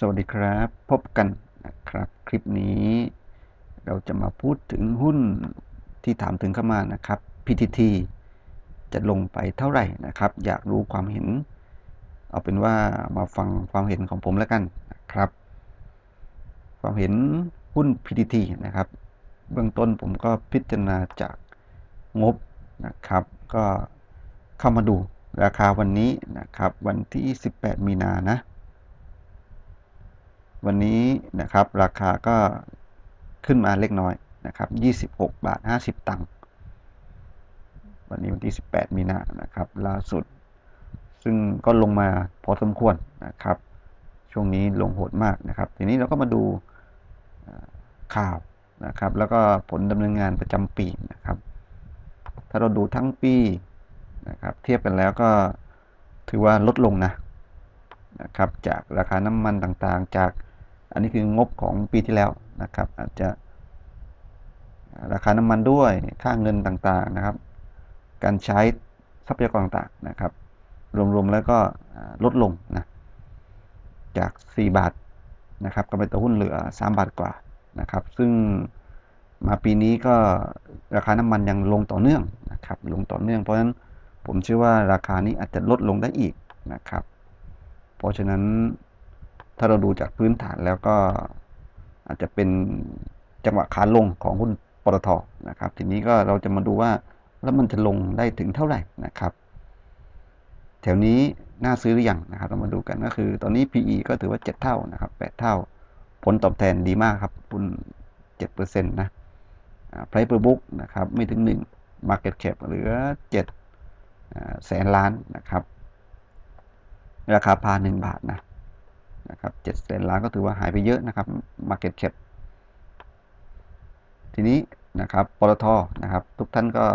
สวัสดีครับ พบกันนะครับคลิปนี้เราจะมาพูดถึงหุ้นที่ถามถึงเข้ามานะครับ PTT จะลงไปเท่าไหร่นะครับ อยากรู้ความเห็น เอาเป็นว่ามาฟังความเห็นของผมแล้วกันนะครับ ความเห็นหุ้น PTT นะครับ เบื้องต้นผมก็พิจารณาจากงบนะครับ ก็เข้ามาดูราคาวันนี้นะครับ วันที่ 18 มีนานะ วันนี้นะครับราคาก็ขึ้นมาเล็กน้อยนะครับ 26 บาท 50 ตังค์ วันนี้วันที่ 18 มีนานะครับ ล่าสุด ซึ่งก็ลงมาพอสมควรนะครับ ช่วงนี้ลงโหดมากนะครับ ทีนี้เราก็มาดูข่าวนะครับ แล้วก็ผลดำเนินงานประจำปีนะครับ ถ้าเราดูทั้งปีนะครับ เทียบกันแล้วก็ถือว่าลดลงนะนะครับ จากราคาน้ำมันต่างๆ จาก อันนี้คืองบของปีที่แล้วนะครับ อาจจะราคาน้ำมันด้วยค่าเงินต่างๆนะครับ การใช้ทรัพยากรต่างๆนะครับ รวมๆแล้วก็ลดลงนะจาก 4 บาทนะครับกำไรต่อหุ้นเหลือ 3 บาทกว่านะครับ ซึ่งมาปีนี้ก็ราคาน้ำมันยังลงต่อเนื่องนะครับลงต่อเนื่องเพราะฉะนั้นผมเชื่อว่าราคานี้อาจจะลดลงได้อีกนะครับ เพราะฉะนั้น ถ้าเราดูจากพื้นฐานแล้วก็อาจจะเป็นจังหวะขาลงของหุ้นปตทนะครับ ทีนี้ก็เราจะมาดูว่าแล้วมันจะลงได้ถึงเท่าไหร่นะครับ แถวนี้น่าซื้อหรือยังนะครับ เรามาดูกันก็คือ ตอนนี้ PE ก็ถือว่า 7 เท่านะครับ 8 เท่า ผลตอบแทนดีมากครับหุ้น7%นะ Price per book นะครับไม่ถึง 1 Market Cap เหลือ7แสนล้านนะครับ ราคาพา1บาทนะ นะครับเจ็ดแสนล้านก็ถือว่าหายไปเยอะนะครับ Market Cap ทีนี้นะครับปตทนะครับ ทุกท่านก็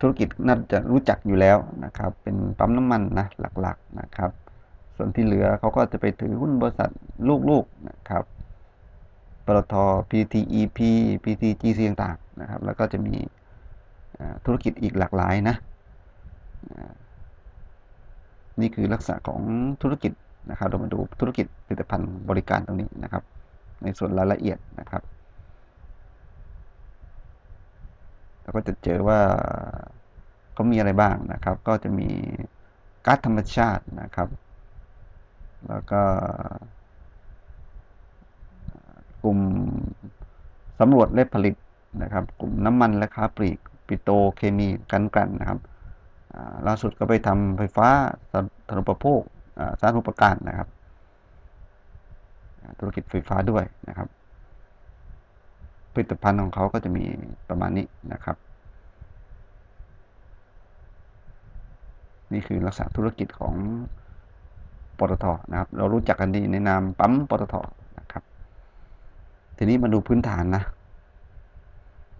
ธุรกิจน่าจะรู้จักอยู่แล้วนะครับ เป็นปั๊มน้ำมันนะหลักๆนะครับ ส่วนที่เหลือเขาก็จะไปถือหุ้นบริษัทลูกๆนะครับปตท PTEP PTGC ต่างๆนะครับ แล้วก็จะมีธุรกิจอีกหลากหลายนะ นี่คือลักษณะของธุรกิจ นะครับเรามาดูธุรกิจผลิตภัณฑ์บริการตรงนี้นะครับ ในส่วนรายละเอียดนะครับเราก็จะเจอว่าเขามีอะไรบ้างนะครับ ก็จะมีก๊าซธรรมชาตินะครับ แล้วก็กลุ่มสำรวจและผลิตนะครับ กลุ่มน้ำมันและค้าปลีกปิโตเคมีกันกลั่นนะครับล่าสุดก็ไปทำไฟฟ้าสาธารณูปโภค สาธารณูปการนะครับ ธุรกิจไฟฟ้าด้วยนะครับ ผลิตภัณฑ์ของเขาก็จะมีประมาณนี้นะครับ นี่คือลักษณะธุรกิจของปตทนะครับ เรารู้จักกันดีในนามปั๊มปตทนะครับ ทีนี้มาดูพื้นฐานนะ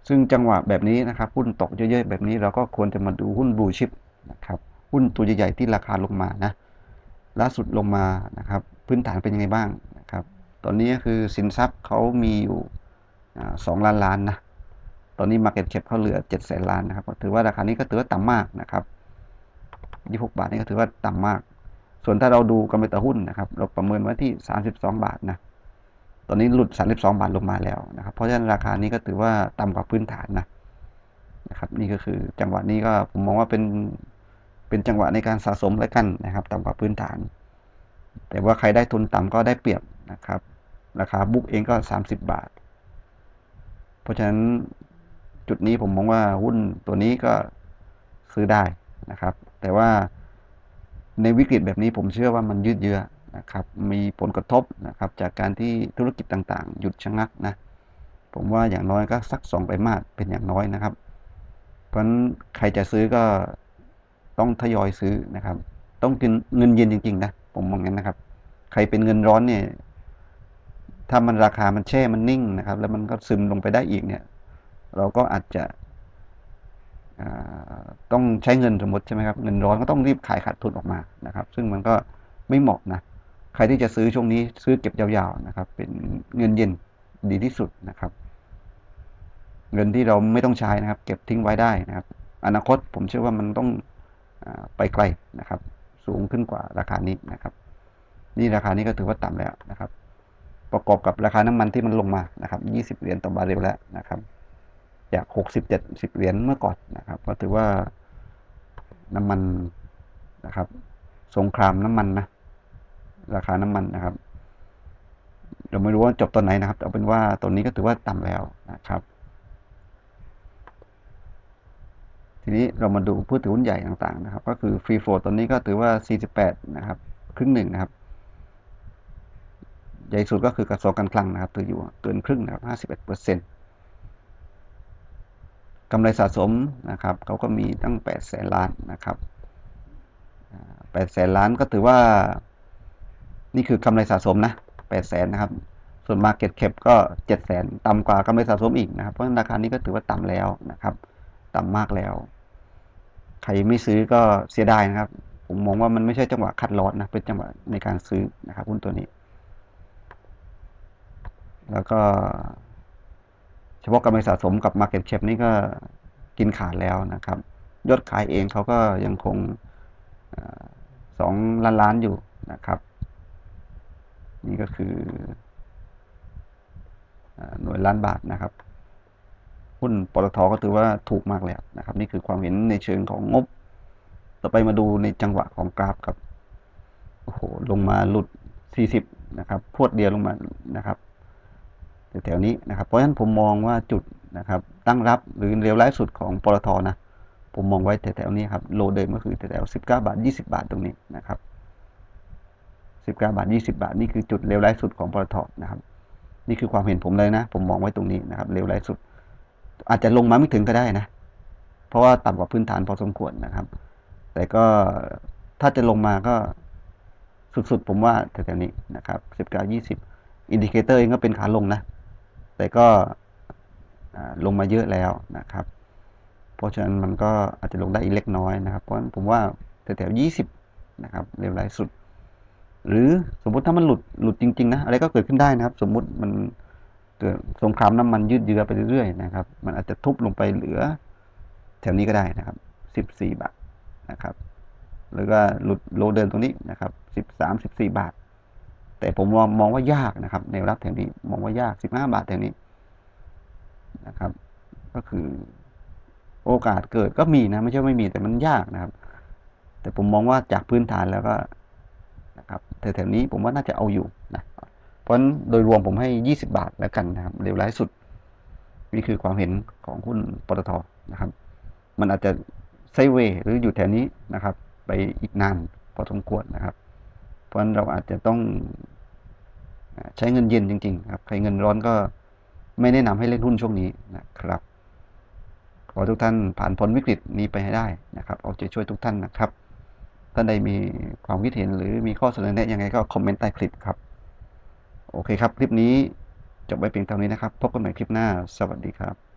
ซึ่งจังหวะแบบนี้นะครับ หุ้นตกเยอะๆแบบนี้เราก็ควรจะมาดูหุ้นบูชิพนะครับ หุ้นตัวใหญ่ๆที่ราคาลงมานะ ล่าสุดลงมานะครับพื้นฐานเป็นยังไงบ้างนะครับ ตอนนี้คือสินทรัพย์เขามีอยู่สองล้านล้านนะตอนนี้ Market Cap เขาเหลือเจ็ดแสนล้านนะครับถือว่าราคานี้ก็ถือว่าต่ำมากนะครับยี่หกบาทนี่ก็ถือว่าต่ำมาก ส่วนถ้าเราดูกำไรต่อหุ้นนะครับ เราประเมินไว้ที่สามสิบาทนะตอนนี้หลุดสามสิบสองบาทลงมาแล้วนะครับ เพราะฉะนั้นราคานี้ก็ถือว่าต่ำกว่าพื้นฐานนะนะครับ นี่ก็คือจังหวะนี้ก็ผมมองว่าเป็น เป็นจังหวะในการสะสมแล้วกันนะครับ ต่ำกว่าพื้นฐาน แต่ว่าใครได้ทุนต่ำก็ได้เปรียบนะครับ ราคาบุ๊กเองก็สามสิบบาท เพราะฉะนั้นจุดนี้ผมมองว่าหุ้นตัวนี้ก็ซื้อได้นะครับ แต่ว่าในวิกฤตแบบนี้ผมเชื่อว่ามันยืดเยื้อนะครับ มีผลกระทบนะครับจากการที่ธุรกิจต่างๆ หยุดชะงักนะ ผมว่าอย่างน้อยก็สักสองไตรมาสเป็นอย่างน้อยนะครับ เพราะฉะนั้นใครจะซื้อก็ ต้องทยอยซื้อนะครับ ต้องกินเงินเย็นจริงๆนะผมมองงั้นนะครับ ใครเป็นเงินร้อนเนี่ยถ้ามันราคามันแช่มันนิ่งนะครับ แล้วมันก็ซึมลงไปได้อีกเนี่ย เราก็อาจจะต้องใช้เงินสมมติใช่ไหมครับเงินร้อนก็ต้องรีบขายขาดทุนออกมานะครับ ซึ่งมันก็ไม่เหมาะนะใครที่จะซื้อช่วงนี้ซื้อเก็บยาวๆนะครับ เป็นเงินเย็นดีที่สุดนะครับ เงินที่เราไม่ต้องใช้นะครับ เก็บทิ้งไว้ได้นะครับ อนาคตผมเชื่อว่ามันต้อง ไปไกลนะครับ สูงขึ้นกว่าราคานี้นะครับ นี่ราคานี้ก็ถือว่าต่ำแล้วนะครับ ประกอบกับราคาน้ำมันที่มันลงมานะครับยี่สิบเหรียญต่อบาร์เรลแล้วนะครับจากหกสิบเจ็ดสิบเหรียญเมื่อก่อนนะครับ ก็ถือว่าน้ำมันนะครับ สงครามน้ำมันนะราคาน้ำมันนะครับเราไม่รู้ว่าจบตอนไหนนะครับ เอาเป็นว่าตอนนี้ก็ถือว่าต่ำแล้วนะครับ ทีนี้เรามาดูผู้ถือหุ้นใหญ่ต่างๆนะครับ ก็คือฟรีโฟตอนนี้ก็ถือว่า 48 นะครับ ครึ่งหนึ่งนะครับ ใหญ่สุดก็คือกระทรวงการคลังนะครับถืออยู่เกินครึ่งนะครับ 51เปอร์เซ็นต์กำไรสะสมนะครับเขาก็มีตั้ง8แสนล้านนะครับ8แสนล้านก็ถือว่า นี่คือกำไรสะสมนะ8แสนนะครับ ส่วน Market Cap ก็7แสนต่ำกว่ากำไรสะสมอีกนะครับ เพราะฉะนั้นราคานี้ก็ถือว่าต่ำแล้วนะครับ ต่ำมากแล้ว ใครไม่ซื้อก็เสียดายนะครับ ผมมองว่ามันไม่ใช่จังหวะคัดลอตนะ เป็นจังหวะในการซื้อนะครับหุ้นตัวนี้ แล้วก็ เฉพาะกำไรสะสมกับ Market Cap นี่ก็กินขาดแล้วนะครับ ยอดขายเองเขาก็ยังคงสองล้านล้านอยู่นะครับ นี่ก็คือหน่วยล้านบาทนะครับ หุ้นปตทก็ถือว่าถูกมากแล้วนะครับ นี่คือความเห็นในเชิงของงบ ต่อไปมาดูในจังหวะของกราฟครับโอ้โหลงมาหลุด 40 นะครับ พวดเดียวลงมานะครับแถวๆนี้นะครับ เพราะฉะนั้นผมมองว่าจุดนะครับ ตั้งรับหรือเร็วร้ายสุดของปตทนะ ผมมองไว้แถวๆนี้ครับ โลเดิมก็คือแถวๆ19 บาท 20 บาทตรงนี้นะครับ19 บาท 20 บาท นี่คือจุดเร็วร้ายสุดของปตทนะครับ นี่คือความเห็นผมเลยนะ ผมมองไว้ตรงนี้นะครับ เร็วร้ายสุด อาจจะลงมาไม่ถึงก็ได้นะ เพราะว่าต่ำกว่าพื้นฐานพอสมควรนะครับ แต่ก็ถ้าจะลงมาก็สุดๆ ผมว่าแถวๆนี้นะครับ19 20อินดิเคเตอร์เองก็เป็นขาลงนะ แต่ก็ลงมาเยอะแล้วนะครับ เพราะฉะนั้นมันก็อาจจะลงได้อีกเล็กน้อยนะครับ เพราะฉะนั้นผมว่าแถวๆ20นะครับเร็วร้ายสุด หรือสมมุติถ้ามันหลุดหลุดจริง ๆ นะ อะไรก็เกิดขึ้นได้นะครับ สมมุติมัน เกิดสงครามน้ำมันยืดเยื้อไปเรื่อยๆนะครับ มันอาจจะทุบลงไปเหลือ แถวนี้ก็ได้นะครับ 14 บาทนะครับหรือว่าหลุดโลเดินตรงนี้นะครับ 13 14 บาท แต่ผมมองมองว่ายากนะครับ แนวรับแถวนี้มองว่ายาก 15 บาทแถวนี้นะครับ ก็คือโอกาสเกิดก็มีนะไม่ใช่ไม่มีแต่มันยากนะครับ แต่ผมมองว่าจากพื้นฐานแล้วก็นะครับแถวๆนี้ผมว่าน่าจะเอาอยู่นะ ราะนั้นโดยรวมผมให้ 20 บาทแล้วกันนะครับเร็วร้ายสุดนี่คือความเห็นของหุ้นปตทนะครับ มันอาจจะไซเวหรืออยู่แถวนี้นะครับ ไปอีกนานพอสมควรนะครับ เพราะฉะนั้นเราอาจจะต้องใช้เงินเย็นจริงๆครับใครเงินร้อนก็ไม่แนะนำให้เล่นหุ้นช่วงนี้นะครับขอทุกท่านผ่านพ้นวิกฤตนี้ไปให้ได้นะครับ เอาใจช่วยทุกท่านนะครับ ท่านใดมีความคิดเห็นหรือมีข้อเสนอแนะยังไงก็คอมเมนต์ใต้คลิปครับ โอเคครับ คลิปนี้จบไว้เพียงเท่านี้นะครับ พบกันใหม่คลิปหน้า สวัสดีครับ